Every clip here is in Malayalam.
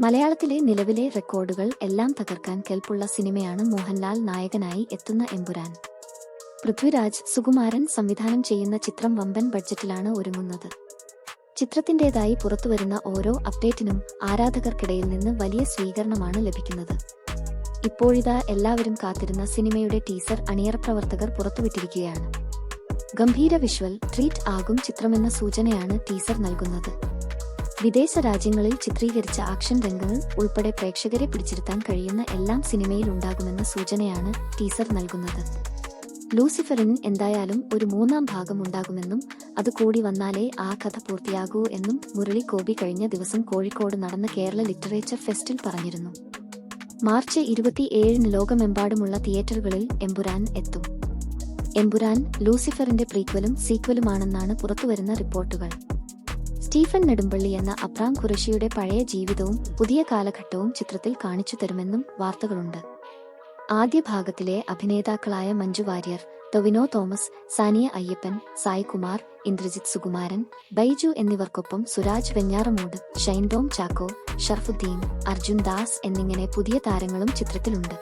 മലയാളത്തിലെ നിലവിലെ റെക്കോർഡുകൾ എല്ലാം തകർക്കാൻ കെൽപ്പുള്ള സിനിമയാണ് മോഹൻലാൽ നായകനായി എത്തുന്ന എമ്പുരാൻ. പൃഥ്വിരാജ് സുകുമാരൻ സംവിധാനം ചെയ്യുന്ന ചിത്രം വമ്പൻ ബഡ്ജറ്റിലാണ് ഒരുങ്ങുന്നത്. ചിത്രത്തിന്റേതായി പുറത്തുവരുന്ന ഓരോ അപ്ഡേറ്റിനും ആരാധകർക്കിടയിൽ നിന്ന് വലിയ സ്വീകരണമാണ് ലഭിക്കുന്നത്. ഇപ്പോഴിതാ എല്ലാവരും കാത്തിരുന്ന സിനിമയുടെ ടീസർ അണിയറ പ്രവർത്തകർ പുറത്തുവിട്ടിരിക്കുകയാണ്. ഗംഭീര വിഷ്വൽ ട്രീറ്റ് ആകും ചിത്രമെന്ന സൂചനയാണ് ടീസർ നൽകുന്നത്. വിദേശ രാജ്യങ്ങളിൽ ചിത്രീകരിച്ച ആക്ഷൻ രംഗങ്ങൾ ഉൾപ്പെടെ പ്രേക്ഷകരെ പിടിച്ചിരുത്താൻ കഴിയുന്ന എല്ലാം സിനിമയിൽ ഉണ്ടാകുമെന്ന സൂചനയാണ് ടീസർ നൽകുന്നത്. ലൂസിഫറിന് എന്തായാലും ഒരു മൂന്നാം ഭാഗം ഉണ്ടാകുമെന്നും അത് കൂടി വന്നാലേ ആ കഥ പൂർത്തിയാകൂ എന്നും മുരളി കോബി കഴിഞ്ഞ ദിവസം കോഴിക്കോട് നടന്ന കേരള ലിറ്ററേച്ചർ ഫെസ്റ്റിൽ പറഞ്ഞിരുന്നു. മാർച്ച് ഇരുപത്തിയേഴിന് ലോകമെമ്പാടുമുള്ള തിയേറ്ററുകളിൽ എമ്പുരാൻ എത്തും. എമ്പുരാൻ ലൂസിഫറിന്റെ പ്രീക്വലും സീക്വലുമാണെന്നാണ് പുറത്തുവരുന്ന റിപ്പോർട്ടുകൾ. സ്റ്റീഫൻ നെടുമ്പള്ളി എന്ന അബ്രാം ഖുറഷിയുടെ പഴയ ജീവിതവും പുതിയ കാലഘട്ടവും ചിത്രത്തിൽ കാണിച്ചു തരുമെന്നും വാർത്തകളുണ്ട്. ആദ്യ ഭാഗത്തിലെ അഭിനേതാക്കളായ മഞ്ജു വാര്യർ ടൊവിനോ തോമസ് സാനിയ അയ്യപ്പൻ സായ്കുമാർ ഇന്ദ്രജിത് സുകുമാരൻ ബൈജു എന്നിവർക്കൊപ്പം സുരാജ് വെഞ്ഞാറമൂട് ഷൈൻഡോം ചാക്കോ ഷർഫുദ്ദീൻ അർജുൻ ദാസ് എന്നിങ്ങനെ പുതിയ താരങ്ങളും ചിത്രത്തിലുണ്ട്.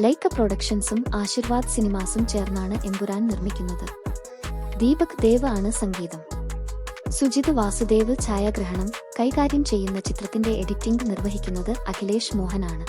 ലൈക്ക പ്രൊഡക്ഷൻസും ആശീർവാദ് സിനിമാസും ചേർന്നാണ് എമ്പുരാൻ നിർമ്മിക്കുന്നത്. ദീപക് ദേവ് ആണ് സംഗീതം. സുജിത് വാസുദേവ് ഛായാഗ്രഹണം കൈകാര്യം ചെയ്യുന്ന ചിത്രത്തിന്റെ എഡിറ്റിംഗ് നിർവഹിക്കുന്നത് അഖിലേഷ് മോഹനാണ്